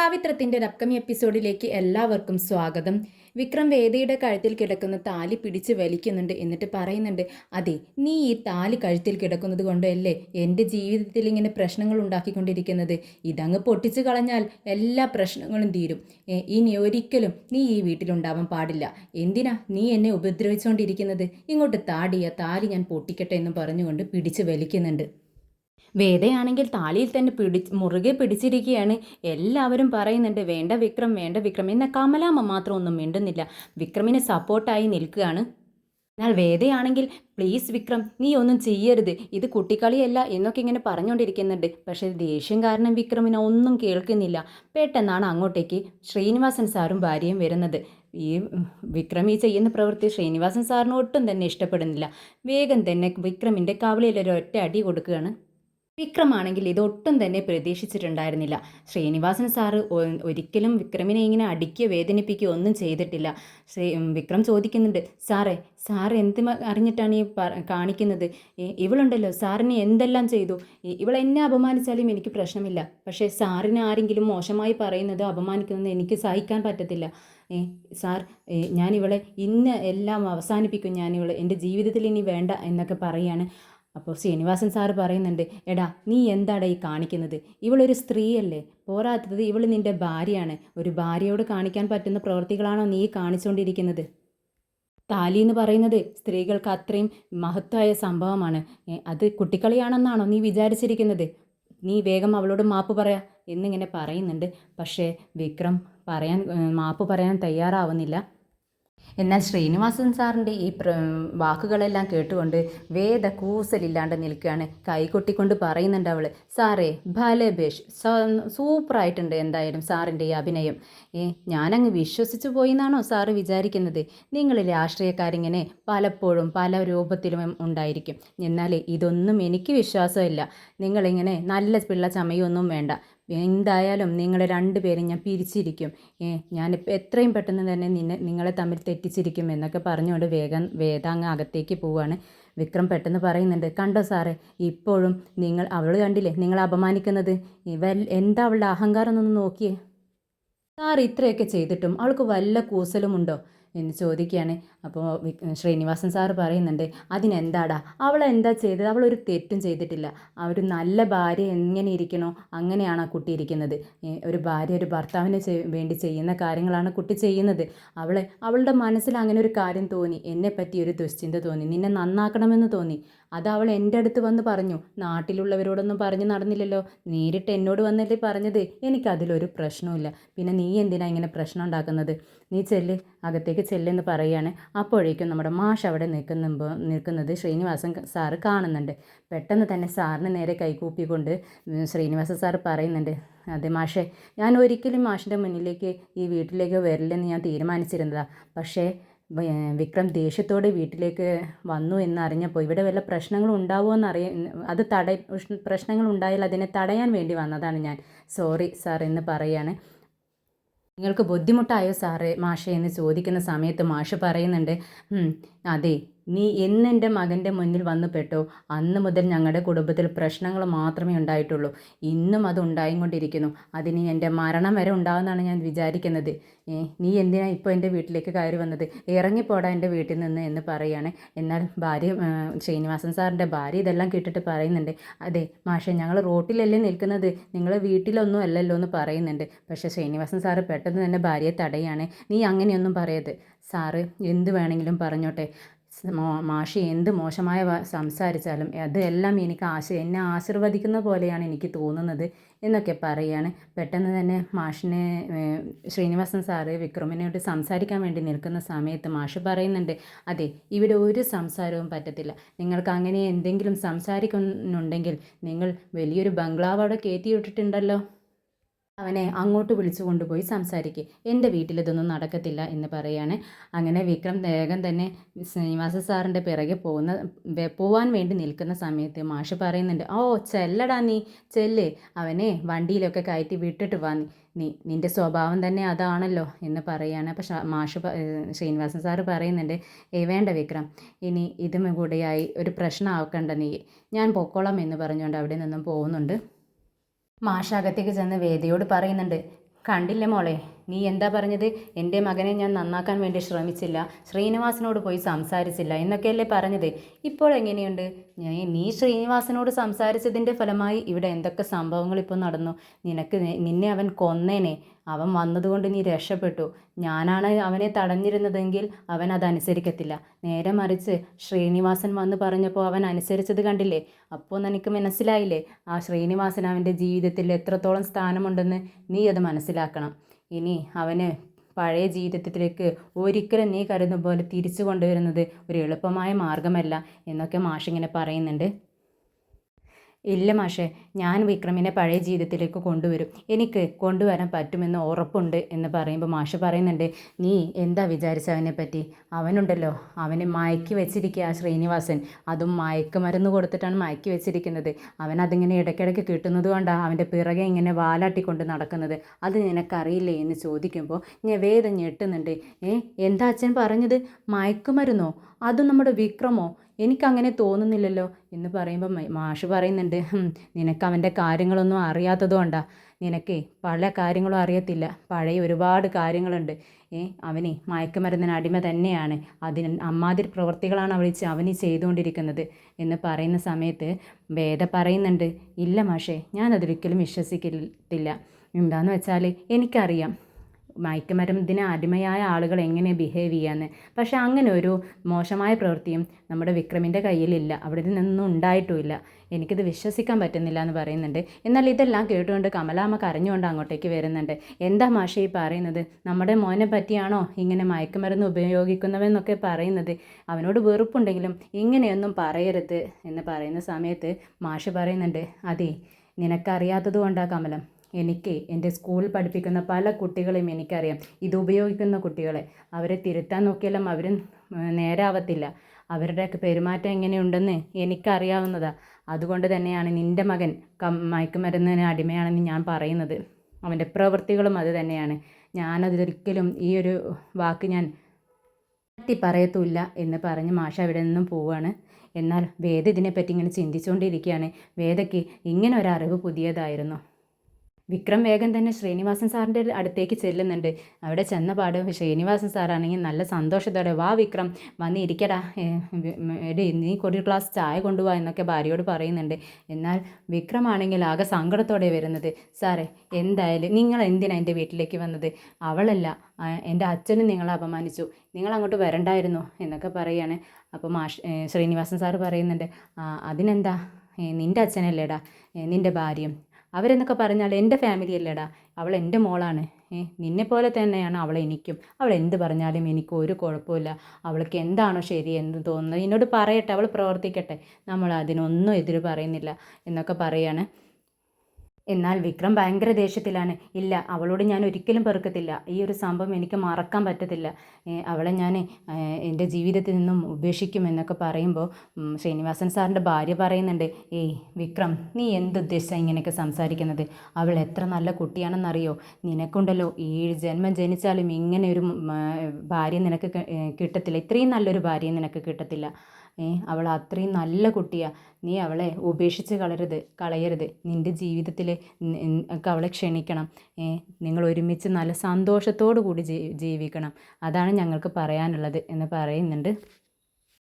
പാവിത്രത്തിന്റെ അപ്കമി എപ്പിസോഡിലേക്ക് എല്ലാവർക്കും സ്വാഗതം. വിക്രം വേദയുടെ കഴുത്തിൽ കിടക്കുന്ന താലി പിടിച്ച് വലിക്കുന്നുണ്ട് എന്നിട്ട് പറയുന്നുണ്ട് അതെ നീ ഈ താലി കഴുത്തിൽ കിടക്കുന്നത് കൊണ്ടല്ലേ എന്റെ ജീവിതത്തിൽ ഇങ്ങനെ പ്രശ്നങ്ങൾ ഉണ്ടാക്കിക്കൊണ്ടിരിക്കുന്നത്? ഇതങ്ങ് പൊട്ടിച്ചു കളഞ്ഞാൽ എല്ലാ പ്രശ്നങ്ങളും തീരും. ഇനി ഒരിക്കലും നീ ഈ വീട്ടിലുണ്ടാവാൻ പാടില്ല. എന്തിനാ നീ എന്നെ ഉപദ്രവിച്ചുകൊണ്ടിരിക്കുന്നത് ഇങ്ങോട്ട് താടിയ താലി ഞാൻ പൊട്ടിക്കട്ടെ എന്ന് പറഞ്ഞുകൊണ്ട് പിടിച്ച് വലിക്കുന്നുണ്ട്. വേദയാണെങ്കിൽ താലിയിൽ തന്നെ പിടി മുറുകെ പിടിച്ചിരിക്കുകയാണ്. എല്ലാവരും പറയുന്നുണ്ട് വേണ്ട വിക്രം വേണ്ട വിക്രം എന്ന കമലാമ്മ മാത്രം ഒന്നും മിണ്ടുന്നില്ല. വിക്രമിന് സപ്പോർട്ടായി നിൽക്കുകയാണ്. എന്നാൽ വേദയാണെങ്കിൽ പ്ലീസ് വിക്രം നീ ഒന്നും ചെയ്യരുത്. ഇത് കുട്ടിക്കളിയല്ല എന്നൊക്കെ ഇങ്ങനെ പറഞ്ഞുകൊണ്ടിരിക്കുന്നുണ്ട്. പക്ഷേ ദേഷ്യം കാരണം വിക്രമിനെ ഒന്നും കേൾക്കുന്നില്ല. പെട്ടെന്നാണ് അങ്ങോട്ടേക്ക് ശ്രീനിവാസൻ സാറും ഭാര്യയും വരുന്നത്. ഈ വിക്രം ഈ ചെയ്യുന്ന പ്രവൃത്തി ശ്രീനിവാസൻ സാറിന് ഒട്ടും തന്നെ ഇഷ്ടപ്പെടുന്നില്ല. വേഗം തന്നെ വിക്രമിന്റെ കവളിയിൽ ഒരു ഒറ്റ അടി കൊടുക്കുകയാണ്. വിക്രമാണെങ്കിൽ ഇതൊട്ടും തന്നെ പ്രതീക്ഷിച്ചിട്ടുണ്ടായിരുന്നില്ല. ശ്രീനിവാസൻ സാറ് ഒരിക്കലും വിക്രമിനെ ഇങ്ങനെ അടിക്കുക വേദനിപ്പിക്കുകയോ ഒന്നും ചെയ്തിട്ടില്ല. ശ്രീ വിക്രം ചോദിക്കുന്നുണ്ട് സാറേ സാർ എന്ത് അറിഞ്ഞിട്ടാണ് ഈ കാണിക്കുന്നത്? ഇവളുണ്ടല്ലോ സാറിന് എന്തെല്ലാം ചെയ്തു? ഇവളെന്നെ അപമാനിച്ചാലും എനിക്ക് പ്രശ്നമില്ല. പക്ഷേ സാറിന് ആരെങ്കിലും മോശമായി പറയുന്നത് അപമാനിക്കുന്നത് എനിക്ക് സഹിക്കാൻ പറ്റത്തില്ല. സാർ ഞാനിവളെ ഇന്ന് എല്ലാം അവസാനിപ്പിക്കും. ഞാനിവളെ എന്റെ ജീവിതത്തിൽ ഇനി വേണ്ട എന്നൊക്കെ പറയാണ്. അപ്പോൾ ശ്രീനിവാസൻ സാറ് പറയുന്നുണ്ട് എടാ നീ എന്താടാ ഈ കാണിക്കുന്നത്? ഇവളൊരു സ്ത്രീയല്ലേ? പോരാത്തത് ഇവൾ നിന്റെ ഭാര്യയാണ്. ഒരു ഭാര്യയോട് കാണിക്കാൻ പറ്റുന്ന പ്രവൃത്തികളാണോ നീ കാണിച്ചുകൊണ്ടിരിക്കുന്നത് താലി എന്ന് പറയുന്നത് സ്ത്രീകൾക്ക് അത്രയും മഹത്തായ സംഭവമാണ്. അത് കുട്ടിക്കളിയാണെന്നാണോ നീ വിചാരിച്ചിരിക്കുന്നത്? നീ വേഗം അവളോട് മാപ്പ് പറയാ എന്നിങ്ങനെ പറയുന്നുണ്ട്. പക്ഷേ വിക്രം പറയാൻ മാപ്പ് പറയാൻ തയ്യാറാവുന്നില്ല. എന്നാൽ ശ്രീനിവാസൻ സാറിന്റെ ഈ വാക്കുകളെല്ലാം കേട്ടുകൊണ്ട് വേദ കൂസലില്ലാണ്ട് നിൽക്കുകയാണ്. കൈകൊട്ടിക്കൊണ്ട് പറയുന്നുണ്ട് അവൾ സാറേ ഭലേ ബേഷ് സൂപ്പറായിട്ടുണ്ട് എന്തായാലും സാറിന്റെ ഈ അഭിനയം. ഏ ഞാനങ്ങ് വിശ്വസിച്ചു പോയി എന്നാണോ സാറ് വിചാരിക്കുന്നത്? നിങ്ങളിൽ രാഷ്ട്രീയക്കാരിങ്ങനെ പലപ്പോഴും പല രൂപത്തിലും ഉണ്ടായിരിക്കും. എന്നാൽ ഇതൊന്നും എനിക്ക് വിശ്വാസമില്ല. നിങ്ങളിങ്ങനെ നല്ല പിള്ള ചമയൊന്നും വേണ്ട. എന്തായാലും നിങ്ങളെ രണ്ടുപേരും ഞാൻ പിരിച്ചിരിക്കും. ഏ ഞാനിപ്പോൾ എത്രയും പെട്ടെന്ന് തന്നെ നിന്നെ നിങ്ങളെ തമ്മിൽ തെറ്റിച്ചിരിക്കും എന്നൊക്കെ പറഞ്ഞുകൊണ്ട് വേഗം വേദാങ്ങ് അകത്തേക്ക് പോവാണ്. വിക്രം പെട്ടെന്ന് പറയുന്നുണ്ട് കണ്ടോ സാറേ ഇപ്പോഴും നിങ്ങൾ അവൾ കണ്ടില്ലേ നിങ്ങൾ അപമാനിക്കുന്നത്? ഇവൽ എന്താ അവളുടെ അഹങ്കാരം എന്നൊന്ന് നോക്കിയേ. സാർ ഇത്രയൊക്കെ ചെയ്തിട്ടും അവൾക്ക് വല്ല കൂസലുമുണ്ടോ? എന്ന് ചോദിക്കുകയാണ്. അപ്പോൾ ശ്രീനിവാസൻ സാറ് പറയുന്നുണ്ട് അതിനെന്താടാ? അവൾ എന്താ ചെയ്തത്? അവളൊരു തെറ്റും ചെയ്തിട്ടില്ല. ആ ഒരു നല്ല ഭാര്യ എങ്ങനെ ഇരിക്കണോ അങ്ങനെയാണ് ആ കുട്ടി ഇരിക്കുന്നത്. ഒരു ഭാര്യ ഒരു ഭർത്താവിന് വേണ്ടി ചെയ്യുന്ന കാര്യങ്ങളാണ് കുട്ടി ചെയ്യുന്നത്. അവളെ അവളുടെ മനസ്സിൽ അങ്ങനെ ഒരു കാര്യം തോന്നി. എന്നെപ്പറ്റി ഒരു ദുശ്ചിന്ത തോന്നി. നിന്നെ നന്നാക്കണമെന്ന് തോന്നി. അത് അവൾ എന്റെ അടുത്ത് വന്ന് പറഞ്ഞു നാട്ടിലുള്ളവരോടൊന്നും പറഞ്ഞു നടന്നില്ലല്ലോ. നേരിട്ട് എന്നോട് വന്നല്ലേ പറഞ്ഞത്. എനിക്കതിലൊരു പ്രശ്നവുമില്ല. പിന്നെ നീ എന്തിനാ ഇങ്ങനെ പ്രശ്നം ഉണ്ടാക്കുന്നത്? നീ ചെല്ല് അകത്തേക്ക് ചെല്ലെന്ന് പറയുകയാണ്. അപ്പോഴേക്കും നമ്മുടെ മാഷ് അവിടെ നിൽക്കുമ്പോൾ നിൽക്കുന്നത് ശ്രീനിവാസൻ സാറ് കാണുന്നുണ്ട്. പെട്ടെന്ന് തന്നെ സാറിന് നേരെ കൈകൂപ്പിക്കൊണ്ട് ശ്രീനിവാസൻ സാറ് പറയുന്നുണ്ട് അതെ മാഷേ ഞാൻ ഒരിക്കലും മാഷിന്റെ മുന്നിലേക്ക് ഈ വീട്ടിലേക്ക് വരില്ലെന്ന് ഞാൻ തീരുമാനിച്ചിരുന്നതാണ് പക്ഷേ വിക്രം ദേഷ്യത്തോടെ വീട്ടിലേക്ക് വന്നു എന്നറിഞ്ഞപ്പോൾ ഇവിടെ വല്ല പ്രശ്നങ്ങളും ഉണ്ടാവുമോ എന്നറിയ അത് തട പ്രശ്നങ്ങൾ ഉണ്ടായാൽ അതിനെ തടയാൻ വേണ്ടി വന്നതാണ് ഞാൻ. സോറി സാർ എന്ന് പറയാണ്. നിങ്ങൾക്ക് ബുദ്ധിമുട്ടായോ സാറേ? മാഷേ എന്ന് ചോദിക്കുന്ന സമയത്ത് മാഷ് പറയുന്നുണ്ട് "ഉം, അതെ നീ എന്നെന്റെ മകന്റെ മുന്നിൽ വന്നു പെട്ടോ? അന്ന് മുതൽ ഞങ്ങളുടെ കുടുംബത്തിൽ പ്രശ്നങ്ങൾ മാത്രമേ ഉണ്ടായിട്ടുള്ളൂ. ഇന്നും അത് ഉണ്ടായിക്കൊണ്ടിരിക്കുന്നു. അതിന് എന്റെ മരണം വരെ ഉണ്ടാകുമെന്നാണ് ഞാൻ വിചാരിക്കുന്നത്. ഏ, നീ എന്തിനാ ഇപ്പോൾ എന്റെ വീട്ടിലേക്ക് കയറി വന്നത്? ഇറങ്ങിപ്പോടാ എന്റെ വീട്ടിൽ നിന്ന് എന്ന് പറയുകയാണ്. എന്നാൽ ഭാര്യ ശ്രീനിവാസൻ സാറിന്റെ ഭാര്യ ഇതെല്ലാം കേട്ടിട്ട് പറയുന്നുണ്ട്. അതെ മാഷെ ഞങ്ങൾ റോട്ടിലല്ലേ നിൽക്കുന്നത്? നിങ്ങൾ വീട്ടിലൊന്നും അല്ലല്ലോ എന്ന് പറയുന്നുണ്ട്. പക്ഷേ ശ്രീനിവാസൻ സാറ് പെട്ടെന്ന് തന്നെ ഭാര്യയെ തടയാണ് നീ അങ്ങനെയൊന്നും പറയരുത്. സാറ് എന്ത് വേണമെങ്കിലും പറഞ്ഞോട്ടെ. മാഷി എന്ത് മോശമായ സംസാരിച്ചാലും അതെല്ലാം എനിക്ക് ആശ എന്നെ ആശീർവദിക്കുന്ന പോലെയാണ് എനിക്ക് തോന്നുന്നത് എന്നൊക്കെ പറയാണ്. പെട്ടെന്ന് തന്നെ മാഷിനെ ശ്രീനിവാസൻ സാറ് വിക്രമിനോട് സംസാരിക്കാൻ വേണ്ടി നിൽക്കുന്ന സമയത്ത് മാഷ് പറയുന്നുണ്ട് അതെ ഇവിടെ ഒരു സംസാരവും പറ്റത്തില്ല. നിങ്ങൾക്ക് അങ്ങനെ എന്തെങ്കിലും സംസാരിക്കുന്നുണ്ടെങ്കിൽ നിങ്ങൾ വലിയൊരു ബംഗ്ലാവ് അവിടെ കയറ്റി വിട്ടിട്ടുണ്ടല്ലോ അവനെ അങ്ങോട്ട് വിളിച്ചു കൊണ്ടുപോയി സംസാരിക്കുക എന്റെ വീട്ടിൽ ഇതൊന്നും നടക്കത്തില്ല എന്ന് പറയാണ്. അങ്ങനെ വിക്രം വേഗം തന്നെ ശ്രീനിവാസ സാറിന്റെ പിറകെ പോകുന്ന പോവാൻ വേണ്ടി നിൽക്കുന്ന സമയത്ത് മാഷ് പറയുന്നുണ്ട് ഓ ചെല്ലടാ നീ ചെല്ല്. അവനെ വണ്ടിയിലൊക്കെ കയറ്റി വിട്ടിട്ട് വാ നീ. നിന്റെ സ്വഭാവം തന്നെ അതാണല്ലോ എന്ന് പറയാണ്. അപ്പോൾ മാഷ് ശ്രീനിവാസൻ സാറ് പറയുന്നുണ്ട് ഏ വേണ്ട വിക്രം. ഇനി ഇതും കൂടെയായി ഒരു പ്രശ്നമാക്കണ്ട നീ. ഞാൻ പൊക്കോളാം എന്ന് പറഞ്ഞുകൊണ്ട് അവിടെ നിന്നും പോകുന്നുണ്ട്. മാഷ് അകത്തേക്ക് ചെന്ന് വേദിയോട് പറയുന്നുണ്ട്. കണ്ടില്ല മോളെ? നീ എന്താ പറഞ്ഞത്? എന്റെ മകനെ ഞാൻ നന്നാക്കാൻ വേണ്ടി ശ്രമിച്ചില്ല. ശ്രീനിവാസനോട് പോയി സംസാരിച്ചില്ല എന്നൊക്കെയല്ലേ പറഞ്ഞത്. ഇപ്പോൾ എങ്ങനെയുണ്ട്? ഞാൻ നീ ശ്രീനിവാസനോട് സംസാരിച്ചതിന്റെ ഫലമായി ഇവിടെ എന്തൊക്കെ സംഭവങ്ങൾ ഇപ്പോൾ നടന്നു? നിനക്ക് നിന്നെ അവൻ കൊന്നേനെ. അവൻ വന്നതുകൊണ്ട് നീ രക്ഷപ്പെട്ടു. ഞാനാണ് അവനെ തടഞ്ഞിരുന്നതെങ്കിൽ അവൻ അതനുസരിക്കത്തില്ല. നേരെ മറിച്ച് ശ്രീനിവാസൻ വന്ന് പറഞ്ഞപ്പോൾ അവൻ അനുസരിച്ചത് കണ്ടില്ലേ? അപ്പോൾ നിനക്ക് മനസ്സിലായില്ലേ? ആ ശ്രീനിവാസൻ അവന്റെ ജീവിതത്തിൽ എത്രത്തോളം സ്ഥാനമുണ്ടെന്ന് നീ അത് മനസ്സിലാക്കണം. ഇനി അവന് പഴയ ജീവിതത്തിലേക്ക് ഒരിക്കലും നീ കരുതുന്ന പോലെ തിരിച്ചു കൊണ്ടുവരുന്നത് ഒരു എളുപ്പമായ മാർഗമല്ല എന്നൊക്കെ മാഷിങ്ങനെ പറയുന്നുണ്ട്. ഇല്ല മാഷെ ഞാൻ വിക്രമിനെ പഴയ ജീവിതത്തിലേക്ക് കൊണ്ടുവരും. എനിക്ക് കൊണ്ടുവരാൻ പറ്റുമെന്ന് ഉറപ്പുണ്ട് എന്ന് പറയുമ്പോൾ മാഷ് പറയുന്നുണ്ട് നീ എന്താ വിചാരിച്ച അവനെ പറ്റി അവനുണ്ടല്ലോ അവനെ മയക്കി വെച്ചിരിക്കുക ശ്രീനിവാസൻ. അതും മയക്കുമരുന്ന് കൊടുത്തിട്ടാണ് മയക്കി വെച്ചിരിക്കുന്നത്. അവൻ അതിങ്ങനെ ഇടയ്ക്കിടയ്ക്ക് കിട്ടുന്നത് കൊണ്ടാണ് അവന്റെ പിറകെ ഇങ്ങനെ വാലാട്ടിക്കൊണ്ട് നടക്കുന്നത്. അത് നിനക്കറിയില്ലേ? എന്ന് ചോദിക്കുമ്പോൾ ഞാൻ വേദം ഞെട്ടുന്നുണ്ട് ഏ എന്താ അച്ഛൻ പറഞ്ഞത്? മയക്കുമരുന്നോ അതും നമ്മുടെ വിക്രമോ? എനിക്കങ്ങനെ തോന്നുന്നില്ലല്ലോ എന്ന് പറയുമ്പോൾ മ- മാഷ് പറയുന്നുണ്ട് നിനക്ക് അവന്റെ കാര്യങ്ങളൊന്നും അറിയാത്തതുകൊണ്ടാ നിനക്കേ പല കാര്യങ്ങളും അറിയത്തില്ല. പഴയ ഒരുപാട് കാര്യങ്ങളുണ്ട്. ഏ അവനെ മയക്കുമരുന്നിന് അടിമ തന്നെയാണ്. അതിന് അമ്മാതിരി പ്രവൃത്തികളാണ് അവൾ അവന് ചെയ്തുകൊണ്ടിരിക്കുന്നത്. എന്ന് പറയുന്ന സമയത്ത് വേദ പറയുന്നുണ്ട് ഇല്ല മാഷേ ഞാനതൊരിക്കലും വിശ്വസിക്കത്തില്ല എന്താന്ന് വെച്ചാൽ എനിക്കറിയാം. മയക്കുമരുന്നിന് അടിമയായ ആളുകൾ എങ്ങനെ ബിഹേവ് ചെയ്യാന്ന്. പക്ഷെ അങ്ങനെ ഒരു മോശമായ പ്രവൃത്തിയും നമ്മുടെ വിക്രമിന്റെ കയ്യിലില്ല. അവിടെ നിന്നൊന്നും ഉണ്ടായിട്ടുമില്ല. എനിക്കിത് വിശ്വസിക്കാൻ പറ്റുന്നില്ല എന്ന് പറയുന്നുണ്ട്. എന്നാൽ ഇതെല്ലാം കേട്ടുകൊണ്ട് കമലാമ്മ കരഞ്ഞുകൊണ്ട് അങ്ങോട്ടേക്ക് വരുന്നുണ്ട്. എന്താ മാഷ ഈ പറയുന്നത്? നമ്മുടെ മോനെ പറ്റിയാണോ ഇങ്ങനെ മയക്കുമരുന്ന് ഉപയോഗിക്കുന്നവെന്നൊക്കെ പറയുന്നത്? അവനോട് വെറുപ്പുണ്ടെങ്കിലും ഇങ്ങനെയൊന്നും പറയരുത് എന്ന് പറയുന്ന സമയത്ത് മാഷ് പറയുന്നുണ്ട് അതെ നിനക്കറിയാത്തത് കൊണ്ടാണ് കമലം. എനിക്ക് എന്റെ സ്കൂളിൽ പഠിപ്പിക്കുന്ന പല കുട്ടികളെയും എനിക്കറിയാം. ഇത് ഉപയോഗിക്കുന്ന കുട്ടികളെ. അവരെ തിരുത്താൻ നോക്കിയാലും അവർ നേരാവത്തില്ല. അവരുടെയൊക്കെ പെരുമാറ്റം എങ്ങനെയുണ്ടെന്ന് എനിക്കറിയാവുന്നതാണ് അതുകൊണ്ട് തന്നെയാണ് നിന്റെ മകൻ കം മയക്കുമരുന്നിന് അടിമയാണെന്ന് ഞാൻ പറയുന്നത്. അവന്റെ പ്രവൃത്തികളും അത് തന്നെയാണ്. ഞാനതൊരിക്കലും ഈ ഒരു വാക്ക് ഞാൻ മാറ്റി പറയത്തുമില്ല എന്ന് പറഞ്ഞ് മാഷ അവിടെ നിന്നും പോവുകയാണ് എന്നാൽ വേദ ഇതിനെപ്പറ്റി ഇങ്ങനെ ചിന്തിച്ചുകൊണ്ടിരിക്കുകയാണ്. വേദയ്ക്ക് ഇങ്ങനെ അറിവ് പുതിയതായിരുന്നു. വിക്രം വേഗം തന്നെ ശ്രീനിവാസൻ സാറിന്റെ അടുത്തേക്ക് ചെല്ലുന്നുണ്ട്. അവിടെ ചെന്ന പാടും ശ്രീനിവാസൻ സാറാണെങ്കിൽ നല്ല സന്തോഷത്തോടെ വാ വിക്രം വന്നിരിക്കടാ. എടി നീ ഒരു ഗ്ലാസ് ചായ കൊണ്ടുപോവാ എന്നൊക്കെ ഭാര്യയോട് പറയുന്നുണ്ട്. എന്നാൽ വിക്രമാണെങ്കിൽ ആകെ സങ്കടത്തോടെ വരുന്നത് സാറേ എന്തായാലും നിങ്ങൾ എന്തിനാ എന്റെ വീട്ടിലേക്ക് വന്നത്? അവളല്ല എന്റെ അച്ഛനും നിങ്ങളെ അപമാനിച്ചു. നിങ്ങൾ അങ്ങോട്ട് വരണ്ടായിരുന്നു എന്നൊക്കെ പറയാണ്. അപ്പോൾ മാഷ് ശ്രീനിവാസൻ സാറ് പറയുന്നുണ്ട് അതിനെന്താ? നിന്റെ അച്ഛനല്ലേടാ നിന്റെ ഭാര്യയും. അവരെന്നൊക്കെ പറഞ്ഞാൽ എന്റെ ഫാമിലി അല്ലേടാ അവൾ എന്റെ മോളാണ്. ഏ നിന്നെ പോലെ തന്നെയാണ് അവൾ എനിക്കും. അവൾ എന്ത് പറഞ്ഞാലും എനിക്ക് ഒരു കുഴപ്പമില്ല അവൾക്ക് എന്താണോ ശരി എന്ന് തോന്നുന്നത്. എന്നോട് പറയട്ടെ അവൾ പ്രവർത്തിക്കട്ടെ. നമ്മൾ അതിനൊന്നും എതിര് പറയുന്നില്ല എന്നൊക്കെ പറയാണ്. എന്നാൽ വിക്രം ഭയങ്കര ദേഷ്യത്തിലാണ്. ഇല്ല അവളോട് ഞാൻ ഒരിക്കലും പെറുക്കത്തില്ല. ഈ ഒരു സംഭവം എനിക്ക് മറക്കാൻ പറ്റത്തില്ല. അവളെ ഞാൻ എന്റെ ജീവിതത്തിൽ നിന്നും ഉപേക്ഷിക്കും എന്നൊക്കെ പറയുമ്പോൾ ശ്രീനിവാസൻ സാറിന്റെ ഭാര്യ പറയുന്നുണ്ട് ഏയ് വിക്രം നീ എന്തുദ്ദേശിച്ചാണ് ഇങ്ങനെയൊക്കെ സംസാരിക്കുന്നത്? അവൾ എത്ര നല്ല കുട്ടിയാണെന്നറിയോ? നിനക്കുണ്ടല്ലോ ഏഴ് ജന്മം ജനിച്ചാലും ഇങ്ങനെ ഒരു ഭാര്യ നിനക്ക് കിട്ടത്തില്ല. ഇത്രയും നല്ലൊരു ഭാര്യ നിനക്ക് കിട്ടത്തില്ല. അവൾ അത്രയും നല്ല കുട്ടിയാണ് നീ അവളെ ഉപേക്ഷിച്ച് കളരുത് കളയരുത്. നിന്റെ ജീവിതത്തിൽ അവളെ ക്ഷണിക്കണം. ഏ നിങ്ങൾ ഒരുമിച്ച് നല്ല സന്തോഷത്തോടു കൂടി ജീവിക്കണം. അതാണ് ഞങ്ങൾക്ക് പറയാനുള്ളത് എന്ന് പറയുന്നുണ്ട്.